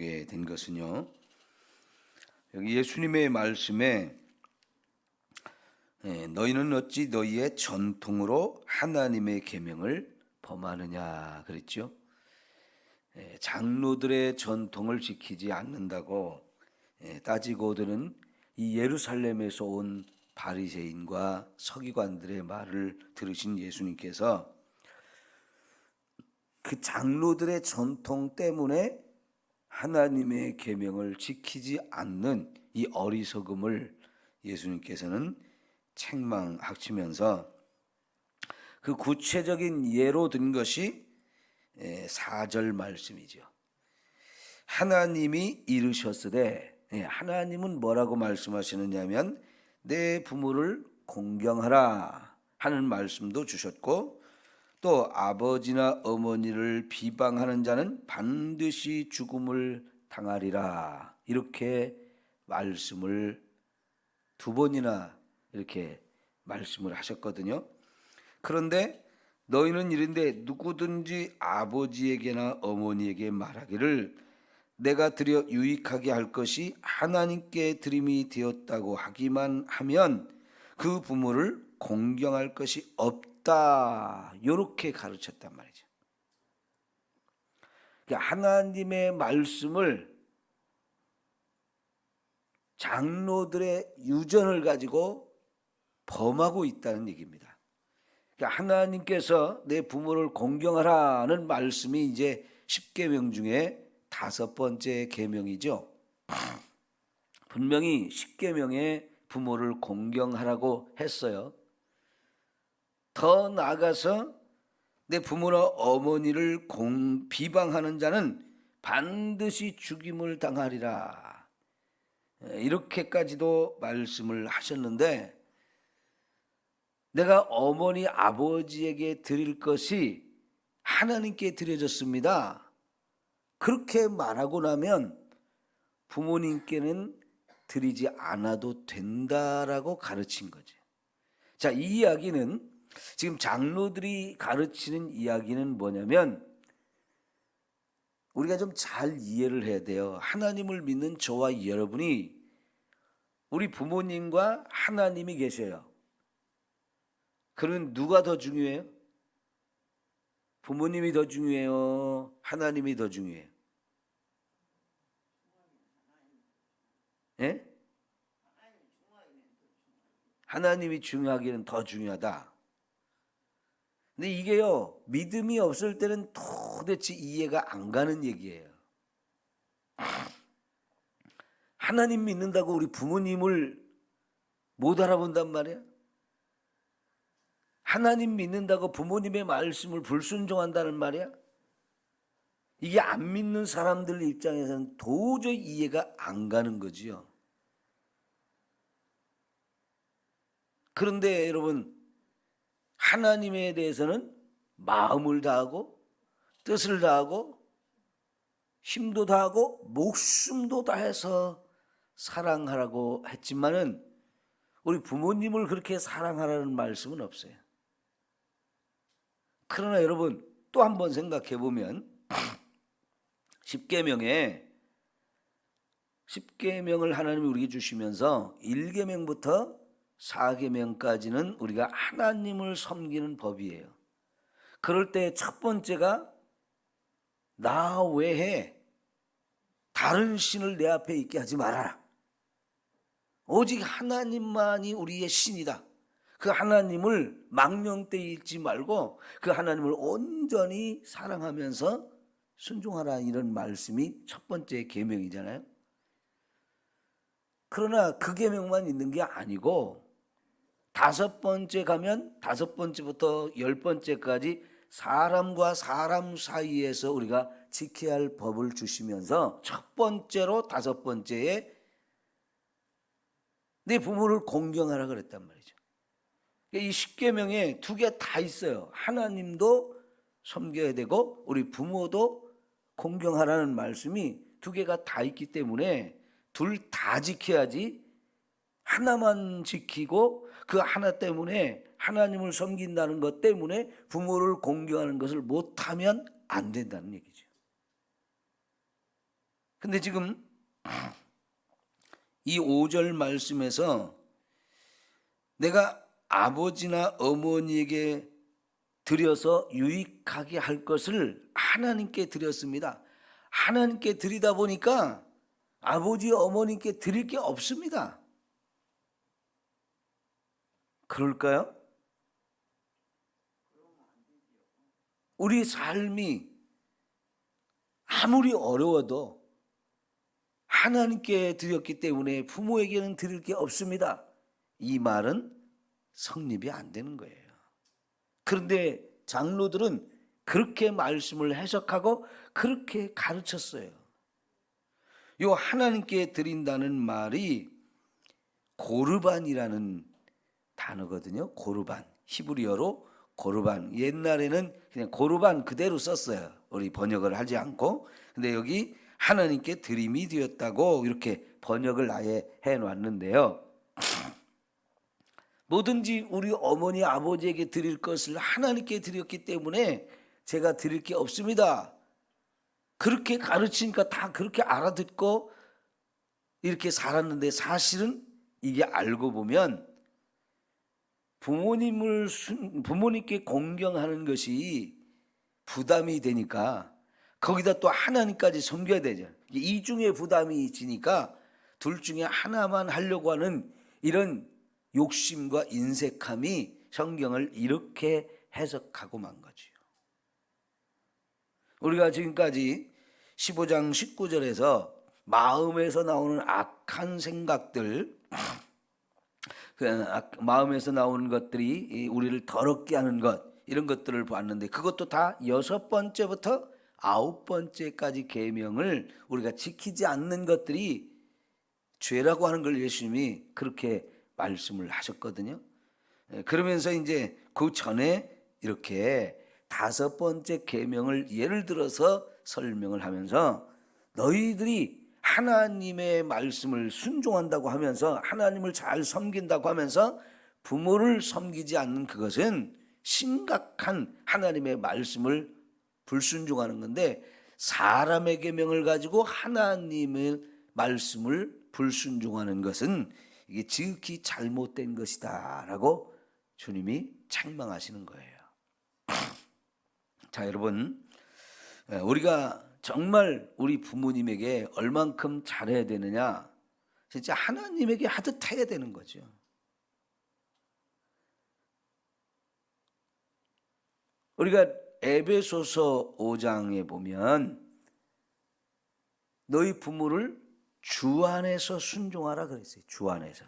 보게 된 것은요. 여기 예수님의 말씀에 예, 너희는 어찌 너희의 전통으로 하나님의 계명을 범하느냐 그랬죠. 예, 장로들의 전통을 지키지 않는다고 예, 따지고들은 이 예루살렘에서 온 바리새인과 서기관들의 말을 들으신 예수님께서 그 장로들의 전통 때문에 하나님의 계명을 지키지 않는 이 어리석음을 예수님께서는 책망하시면서 그 구체적인 예로 든 것이 4절 말씀이죠. 하나님이 이르셨으되 예, 하나님은 뭐라고 말씀하시느냐면 내 부모를 공경하라 하는 말씀도 주셨고 또 아버지나 어머니를 비방하는 자는 반드시 죽음을 당하리라 이렇게 말씀을 두 번이나 이렇게 말씀을 하셨거든요. 그런데 너희는 이른데 누구든지 아버지에게나 어머니에게 말하기를 내가 드려 유익하게 할 것이 하나님께 드림이 되었다고 하기만 하면 그 부모를 공경할 것이 없 다. 이렇게 가르쳤단 말이죠. 그러니까 하나님의 말씀을 장로들의 유전을 가지고 범하고 있다는 얘기입니다. 그러니까 하나님께서 내 부모를 공경하라는 말씀이 이제 10계명 중에 다섯 번째 계명이죠. 분명히 10계명에 부모를 공경하라고 했어요. 더 나아가서 내 부모나 어머니를 공, 비방하는 자는 반드시 죽임을 당하리라. 이렇게까지도 말씀을 하셨는데 내가 어머니 아버지에게 드릴 것이 하나님께 드려졌습니다. 그렇게 말하고 나면 부모님께는 드리지 않아도 된다라고 가르친 거죠. 자, 이 이야기는 지금 장로들이 가르치는 이야기는 뭐냐면 우리가 좀 잘 이해를 해야 돼요. 하나님을 믿는 저와 여러분이 우리 부모님과 하나님이 계셔요. 그러면 누가 더 중요해요? 부모님이 더 중요해요? 하나님이 더 중요해요? 예? 하나님이 중요하기는 더 중요하다. 근데 이게요, 믿음이 없을 때는 도대체 이해가 안 가는 얘기예요. 하나님 믿는다고 우리 부모님을 못 알아본단 말이야? 하나님 믿는다고 부모님의 말씀을 불순종한다는 말이야? 이게 안 믿는 사람들 입장에서는 도저히 이해가 안 가는 거지요. 그런데 여러분, 하나님에 대해서는 마음을 다하고, 뜻을 다하고, 힘도 다하고, 목숨도 다해서 사랑하라고 했지만은, 우리 부모님을 그렇게 사랑하라는 말씀은 없어요. 그러나 여러분, 또 한 번 생각해 보면, 10계명에 10계명을 하나님이 우리에게 주시면서 1계명부터 4계명까지는 우리가 하나님을 섬기는 법이에요. 그럴 때 첫 번째가 나 외에 다른 신을 내 앞에 있게 하지 말아라. 오직 하나님만이 우리의 신이다. 그 하나님을 망령 때 잊지 말고 그 하나님을 온전히 사랑하면서 순종하라 이런 말씀이 첫 번째 계명이잖아요. 그러나 그 계명만 있는 게 아니고 다섯 번째 가면 다섯 번째부터 열 번째까지 사람과 사람 사이에서 우리가 지켜야 할 법을 주시면서 첫 번째로 다섯 번째에 내 부모를 공경하라 그랬단 말이죠. 이 십계명에 두 개 다 있어요. 하나님도 섬겨야 되고 우리 부모도 공경하라는 말씀이 두 개가 다 있기 때문에 둘 다 지켜야지 하나만 지키고 그 하나 때문에 하나님을 섬긴다는 것 때문에 부모를 공경하는 것을 못하면 안 된다는 얘기죠. 근데 지금 이 5절 말씀에서 내가 아버지나 어머니에게 드려서 유익하게 할 것을 하나님께 드렸습니다. 하나님께 드리다 보니까 아버지 어머니께 드릴 게 없습니다. 그럴까요? 우리 삶이 아무리 어려워도 하나님께 드렸기 때문에 부모에게는 드릴 게 없습니다. 이 말은 성립이 안 되는 거예요. 그런데 장로들은 그렇게 말씀을 해석하고 그렇게 가르쳤어요. 요 하나님께 드린다는 말이 고르반이라는 단어거든요. 고르반. 히브리어로 고르반. 옛날에는 그냥 고르반 그대로 썼어요. 우리 번역을 하지 않고. 근데 여기 하나님께 드림이 되었다고 이렇게 번역을 아예 해 놨는데요. 뭐든지 우리 어머니 아버지에게 드릴 것을 하나님께 드렸기 때문에 제가 드릴 게 없습니다. 그렇게 가르치니까 다 그렇게 알아듣고 이렇게 살았는데 사실은 이게 알고 보면 부모님을 순- 부모님께 공경하는 것이 부담이 되니까 거기다 또 하나님까지 섬겨야 되죠. 이 중에 부담이 지니까 둘 중에 하나만 하려고 하는 이런 욕심과 인색함이 성경을 이렇게 해석하고 만 거지요. 우리가 지금까지 15장 19절에서 마음에서 나오는 악한 생각들, 마음에서 나오는 것들이 이 우리를 더럽게 하는 것 이런 것들을 봤는데 그것도 다 여섯 번째부터 아홉 번째까지 계명을 우리가 지키지 않는 것들이 죄라고 하는 걸 예수님이 그렇게 말씀을 하셨거든요. 예, 그러면서 이제 그 전에 이렇게 다섯 번째 계명을 예를 들어서 설명을 하면서 너희들이 하나님의 말씀을 순종한다고 하면서 하나님을 잘 섬긴다고 하면서 부모를 섬기지 않는 그것은 심각한 하나님의 말씀을 불순종하는 건데 사람의 계명을 가지고 하나님의 말씀을 불순종하는 것은 이게 지극히 잘못된 것이다라고 주님이 책망하시는 거예요. 자, 여러분, 예, 우리가 정말 우리 부모님에게 얼만큼 잘해야 되느냐? 진짜 하나님에게 하듯 해야 되는 거죠. 우리가 에베소서 5장에 보면 너희 부모를 주 안에서 순종하라 그랬어요. 주 안에서.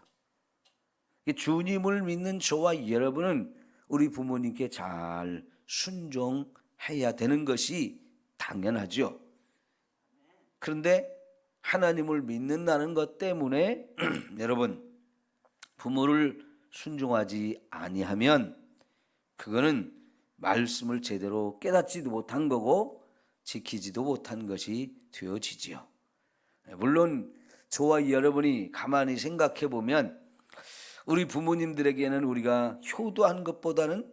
이 주님을 믿는 저와 여러분은 우리 부모님께 잘 순종해야 되는 것이 당연하죠. 그런데 하나님을 믿는다는 것 때문에 여러분 부모를 순종하지 아니하면 그거는 말씀을 제대로 깨닫지도 못한 거고 지키지도 못한 것이 되어지지요. 물론 저와 여러분이 가만히 생각해 보면 우리 부모님들에게는 우리가 효도한 것보다는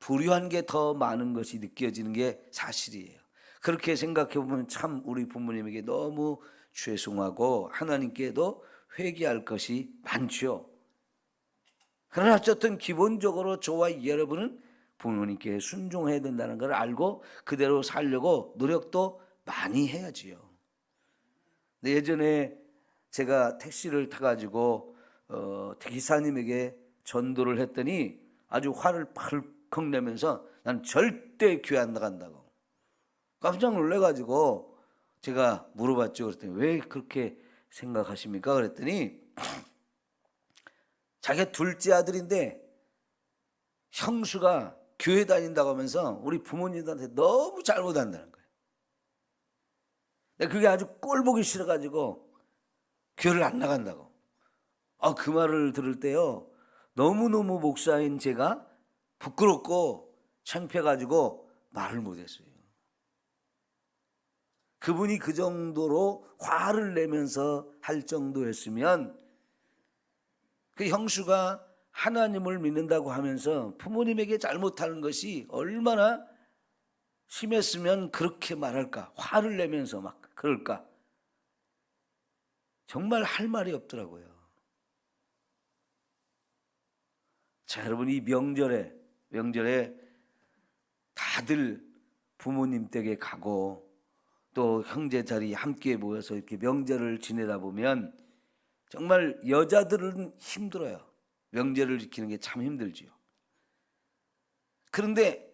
불효한 게 더 많은 것이 느껴지는 게 사실이에요. 그렇게 생각해 보면 참 우리 부모님에게 너무 죄송하고 하나님께도 회개할 것이 많죠. 그러나 어쨌든 기본적으로 저와 여러분은 부모님께 순종해야 된다는 걸 알고 그대로 살려고 노력도 많이 해야지요. 예전에 제가 택시를 타가지고 어, 기사님에게 전도를 했더니 아주 화를 펄컥 내면서 난 절대 교회 안 나간다고 깜짝 놀래가지고 제가 물어봤죠. 그랬더니 왜 그렇게 생각하십니까? 그랬더니 자기가 둘째 아들인데 형수가 교회 다닌다고 하면서 우리 부모님들한테 너무 잘못한다는 거예요. 근데 그게 아주 꼴보기 싫어가지고 교회를 안 나간다고. 아, 그 말을 들을 때요. 너무너무 목사인 제가 부끄럽고 창피해가지고 말을 못했어요. 그분이 그 정도로 화를 내면서 할 정도였으면 그 형수가 하나님을 믿는다고 하면서 부모님에게 잘못하는 것이 얼마나 심했으면 그렇게 말할까? 화를 내면서 막 그럴까? 정말 할 말이 없더라고요. 자, 여러분 이 명절에 명절에 다들 부모님 댁에 가고 또 형제 자리 함께 모여서 이렇게 명절을 지내다 보면 정말 여자들은 힘들어요. 명절을 지키는 게 참 힘들지요. 그런데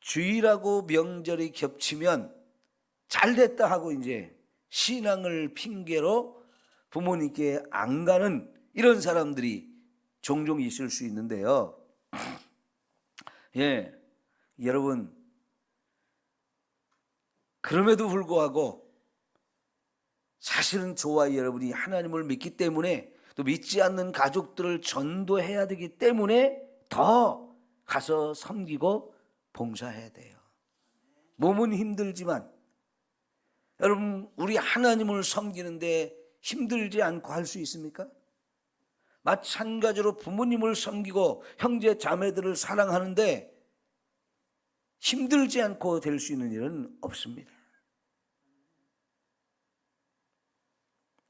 주일하고 명절이 겹치면 잘 됐다 하고 이제 신앙을 핑계로 부모님께 안 가는 이런 사람들이 종종 있을 수 있는데요. 예, 여러분, 그럼에도 불구하고 사실은 저와 여러분이 하나님을 믿기 때문에 또 믿지 않는 가족들을 전도해야 되기 때문에 더 가서 섬기고 봉사해야 돼요. 몸은 힘들지만 여러분 우리 하나님을 섬기는데 힘들지 않고 할 수 있습니까? 마찬가지로 부모님을 섬기고 형제 자매들을 사랑하는데 힘들지 않고 될 수 있는 일은 없습니다.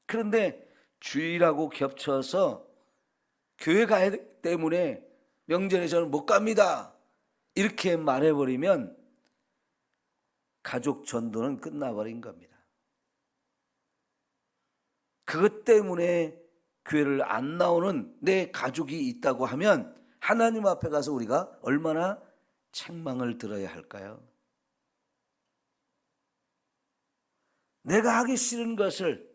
그런데 주일하고 겹쳐서 교회 가야 되기 때문에 명절에 저는 못 갑니다. 이렇게 말해버리면 가족 전도는 끝나버린 겁니다. 그것 때문에 교회를 안 나오는 내 가족이 있다고 하면 하나님 앞에 가서 우리가 얼마나 책망을 들어야 할까요? 내가 하기 싫은 것을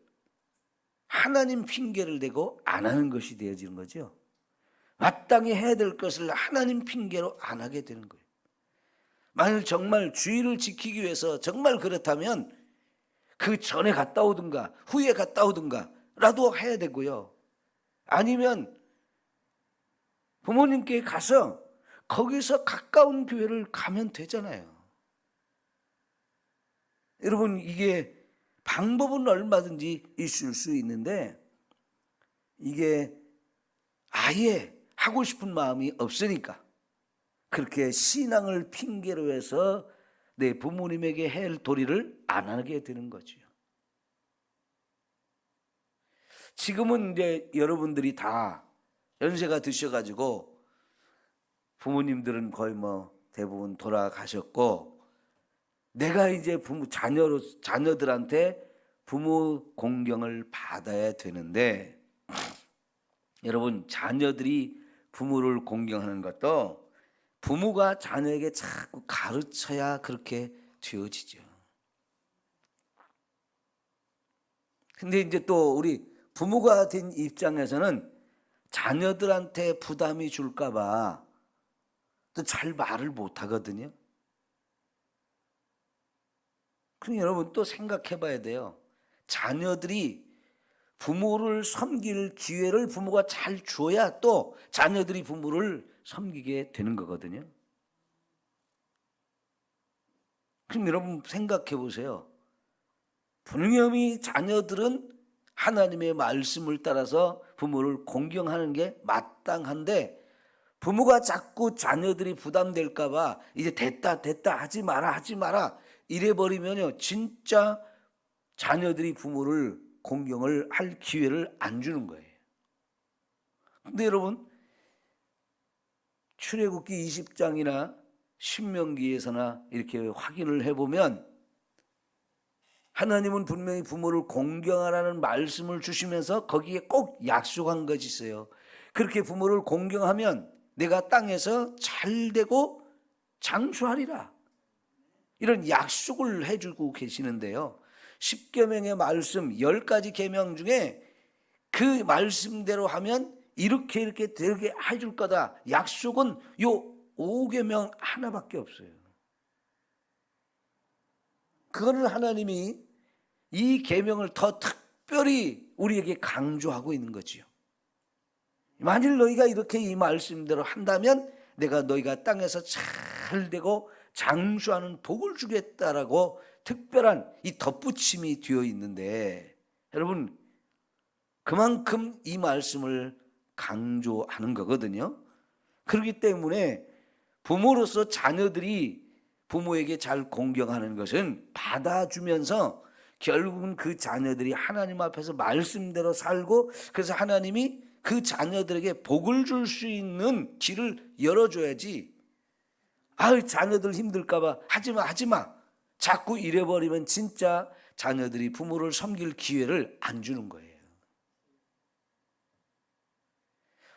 하나님 핑계를 대고 안 하는 것이 되어지는 거죠. 마땅히 해야 될 것을 하나님 핑계로 안 하게 되는 거예요. 만일 정말 주의를 지키기 위해서 정말 그렇다면 그 전에 갔다 오든가 후에 갔다 오든가 라도 해야 되고요. 아니면 부모님께 가서 거기서 가까운 교회를 가면 되잖아요. 여러분 이게 방법은 얼마든지 있을 수 있는데 이게 아예 하고 싶은 마음이 없으니까 그렇게 신앙을 핑계로 해서 내 부모님에게 할 도리를 안 하게 되는 거지요. 지금은 이제 여러분들이 다 연세가 드셔가지고 부모님들은 거의 뭐 대부분 돌아가셨고 내가 이제 부모 자녀로 자녀들한테 부모 공경을 받아야 되는데 여러분 자녀들이 부모를 공경하는 것도 부모가 자녀에게 자꾸 가르쳐야 그렇게 되어지죠. 근데 이제 또 우리 부모가 된 입장에서는 자녀들한테 부담이 줄까봐 또 잘 말을 못 하거든요. 그럼 여러분 또 생각해 봐야 돼요. 자녀들이 부모를 섬길 기회를 부모가 잘 줘야 또 자녀들이 부모를 섬기게 되는 거거든요. 그럼 여러분 생각해 보세요. 분명히 자녀들은 하나님의 말씀을 따라서 부모를 공경하는 게 마땅한데 부모가 자꾸 자녀들이 부담될까봐 이제 됐다 됐다 하지 마라 하지 마라 이래 버리면요 진짜 자녀들이 부모를 공경을 할 기회를 안 주는 거예요. 근데 여러분 출애굽기 20장이나 신명기에서나 이렇게 확인을 해보면 하나님은 분명히 부모를 공경하라는 말씀을 주시면서 거기에 꼭 약속한 것이 있어요. 그렇게 부모를 공경하면 내가 땅에서 잘 되고 장수하리라. 이런 약속을 해주고 계시는데요. 십계명의 말씀 열 가지 계명 중에 그 말씀대로 하면 이렇게 이렇게 되게 해줄 거다. 약속은 요 5계명 하나밖에 없어요. 그거는 하나님이 이 계명을 더 특별히 우리에게 강조하고 있는 거지요. 만일 너희가 이렇게 이 말씀대로 한다면 내가 너희가 땅에서 잘 되고 장수하는 복을 주겠다라고 특별한 이 덧붙임이 되어 있는데 여러분 그만큼 이 말씀을 강조하는 거거든요. 그렇기 때문에 부모로서 자녀들이 부모에게 잘 공경하는 것은 받아주면서 결국은 그 자녀들이 하나님 앞에서 말씀대로 살고 그래서 하나님이 그 자녀들에게 복을 줄 수 있는 길을 열어줘야지. 아유 자녀들 힘들까봐 하지마 하지마. 자꾸 이래버리면 진짜 자녀들이 부모를 섬길 기회를 안 주는 거예요.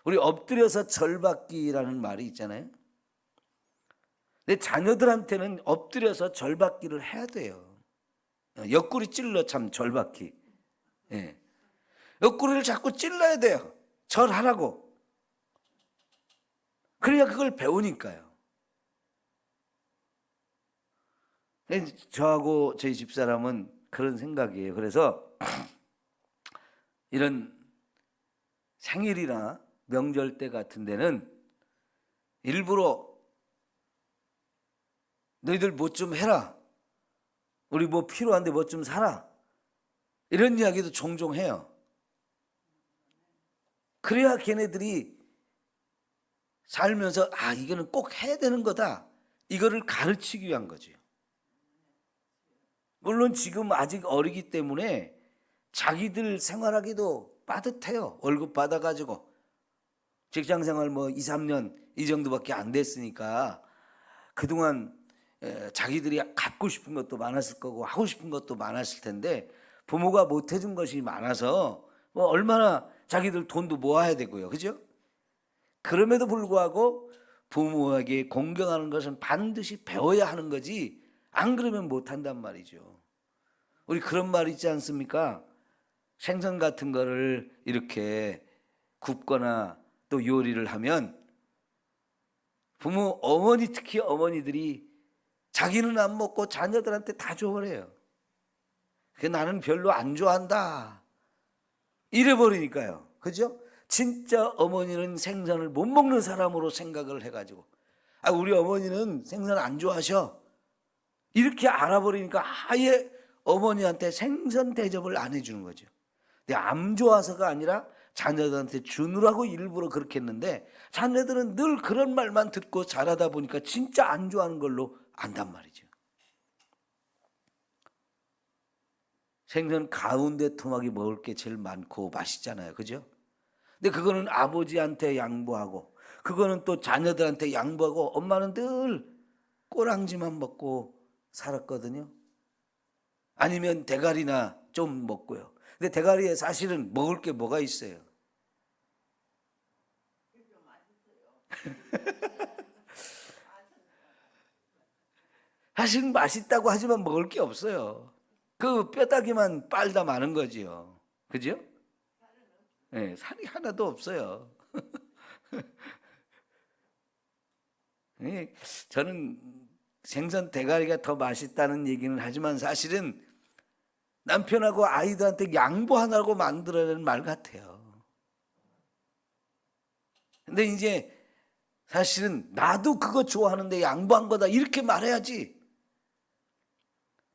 우리 엎드려서 절받기라는 말이 있잖아요. 내 자녀들한테는 엎드려서 절받기를 해야 돼요. 옆구리 찔러 참 절받기. 예. 옆구리를 자꾸 찔러야 돼요. 절하라고. 그래야 그걸 배우니까요. 저하고 저희 집사람은 그런 생각이에요. 그래서 이런 생일이나 명절 때 같은 데는 일부러 너희들 뭐 좀 해라. 우리 뭐 필요한데 뭐 좀 사라. 이런 이야기도 종종 해요. 그래야 걔네들이 살면서 아, 이거는 꼭 해야 되는 거다. 이거를 가르치기 위한 거죠. 물론 지금 아직 어리기 때문에 자기들 생활하기도 빠듯해요. 월급 받아가지고. 직장 생활 뭐 2, 3년 이 정도밖에 안 됐으니까 그동안 에, 자기들이 갖고 싶은 것도 많았을 거고 하고 싶은 것도 많았을 텐데 부모가 못 해준 것이 많아서 뭐 얼마나 자기들 돈도 모아야 되고요. 그죠? 그럼에도 불구하고 부모에게 공경하는 것은 반드시 배워야 하는 거지 안 그러면 못 한단 말이죠. 우리 그런 말 있지 않습니까? 생선 같은 거를 이렇게 굽거나 또 요리를 하면 부모 어머니 특히 어머니들이 자기는 안 먹고 자녀들한테 다 줘버려요. 그 나는 별로 안 좋아한다. 이래 버리니까요. 그죠? 진짜 어머니는 생선을 못 먹는 사람으로 생각을 해가지고 아 우리 어머니는 생선 안 좋아하셔. 이렇게 알아버리니까 아예 어머니한테 생선 대접을 안 해주는 거죠. 근데 안 좋아서가 아니라 자녀들한테 주느라고 일부러 그렇게 했는데 자녀들은 늘 그런 말만 듣고 자라다 보니까 진짜 안 좋아하는 걸로 안단 말이죠. 생선 가운데 토막이 먹을 게 제일 많고 맛있잖아요. 그죠? 근데 그거는 아버지한테 양보하고 그거는 또 자녀들한테 양보하고 엄마는 늘 꼬랑지만 먹고 살았거든요. 아니면 대가리나 좀 먹고요. 근데 대가리에 사실은 먹을 게 뭐가 있어요? 사실 맛있다고 하지만 먹을 게 없어요. 그 뼈다귀만 빨다 마는 거지요. 그죠? 네, 살이 하나도 없어요. 네, 저는 생선 대가리가 더 맛있다는 얘기는 하지만 사실은 남편하고 아이들한테 양보하라고 만들어낸 말 같아요. 근데 이제 사실은 나도 그거 좋아하는데 양보한 거다 이렇게 말해야지.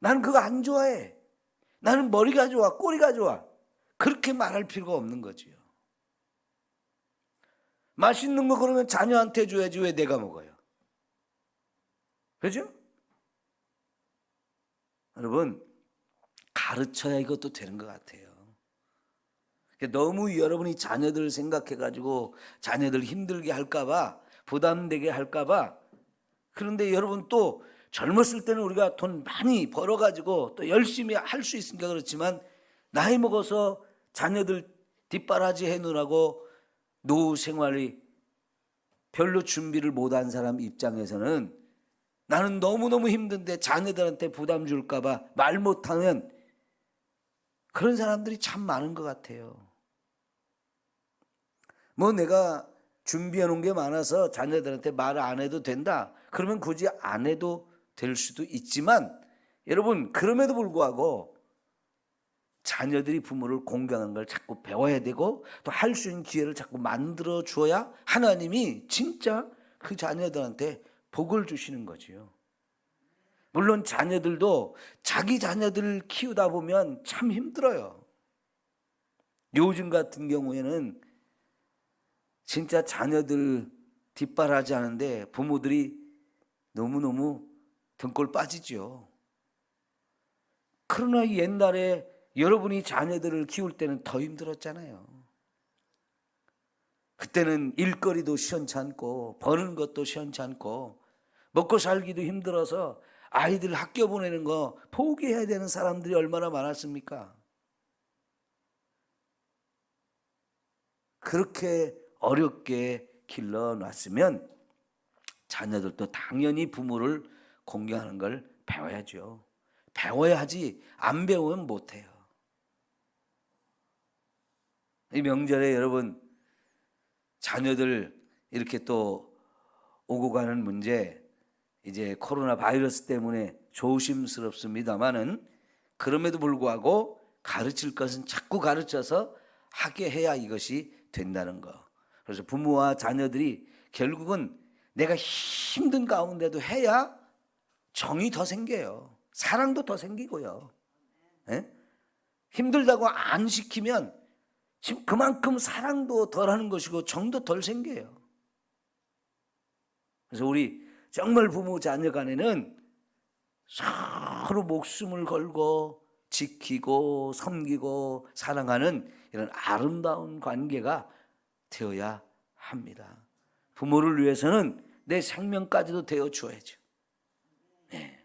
나는 그거 안 좋아해. 나는 머리가 좋아, 꼬리가 좋아. 그렇게 말할 필요가 없는 거지요. 맛있는 거 그러면 자녀한테 줘야지 왜 내가 먹어요? 그죠? 여러분, 가르쳐야 이것도 되는 것 같아요. 너무 여러분이 자녀들 생각해가지고 자녀들 힘들게 할까봐, 부담되게 할까봐, 그런데 여러분 또 젊었을 때는 우리가 돈 많이 벌어가지고 또 열심히 할 수 있으니까 그렇지만 나이 먹어서 자녀들 뒷바라지 해놓으라고 노후 생활이 별로 준비를 못한 사람 입장에서는 나는 너무너무 힘든데 자녀들한테 부담 줄까봐 말 못하면 그런 사람들이 참 많은 것 같아요. 뭐 내가 준비해 놓은 게 많아서 자녀들한테 말안 해도 된다. 그러면 굳이 안 해도 될 수도 있지만 여러분 그럼에도 불구하고 자녀들이 부모를 공경하는 걸 자꾸 배워야 되고 또 할 수 있는 기회를 자꾸 만들어 주어야 하나님이 진짜 그 자녀들한테 복을 주시는 거지요. 물론 자녀들도 자기 자녀들을 키우다 보면 참 힘들어요. 요즘 같은 경우에는 진짜 자녀들 뒷바라지 하는데 부모들이 너무너무 등골 빠지죠. 그러나 옛날에 여러분이 자녀들을 키울 때는 더 힘들었잖아요. 그때는 일거리도 시원찮고 버는 것도 시원찮고 먹고 살기도 힘들어서 아이들 학교 보내는 거 포기해야 되는 사람들이 얼마나 많았습니까? 그렇게 어렵게 길러놨으면 자녀들도 당연히 부모를 공경하는 걸 배워야죠. 배워야 하지 안 배우면 못해요. 이 명절에 여러분 자녀들 이렇게 또 오고 가는 문제 이제 코로나 바이러스 때문에 조심스럽습니다만은 그럼에도 불구하고 가르칠 것은 자꾸 가르쳐서 하게 해야 이것이 된다는 거. 그래서 부모와 자녀들이 결국은 내가 힘든 가운데도 해야 정이 더 생겨요. 사랑도 더 생기고요. 예? 힘들다고 안 시키면 지금 그만큼 사랑도 덜 하는 것이고 정도 덜 생겨요. 그래서 우리 정말 부모 자녀 간에는 서로 목숨을 걸고 지키고 섬기고 사랑하는 이런 아름다운 관계가 되어야 합니다. 부모를 위해서는 내 생명까지도 되어 주어야죠. 네.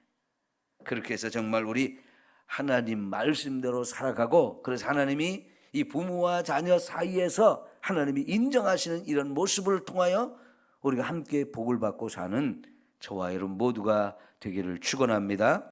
그렇게 해서 정말 우리 하나님 말씀대로 살아가고 그래서 하나님이 이 부모와 자녀 사이에서 하나님이 인정하시는 이런 모습을 통하여 우리가 함께 복을 받고 사는 저와 여러분 모두가 되기를 축원합니다.